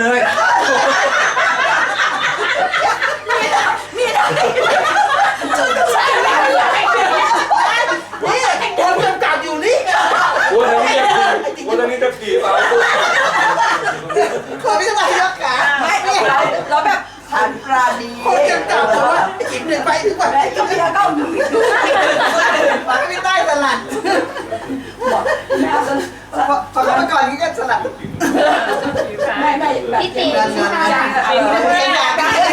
เลยมีอะไรจุดกระชานี่คนกำกับอยู่นี่โอ้นี้จะผีโอ้ยนี้จะผีเปล่าคนไม่ใช่ยกขนไม่ไเราแบบผ่านปราณีคนกำกับเพราะว่าอีกหนึ่งไปถึงแบบก็ไม่ได้ก็หนึ่งไม่ได้สลัดบอกแล้วสลัด นี้กสลับไม่ไม่แบบพี่ติ๋นงานงานนงาน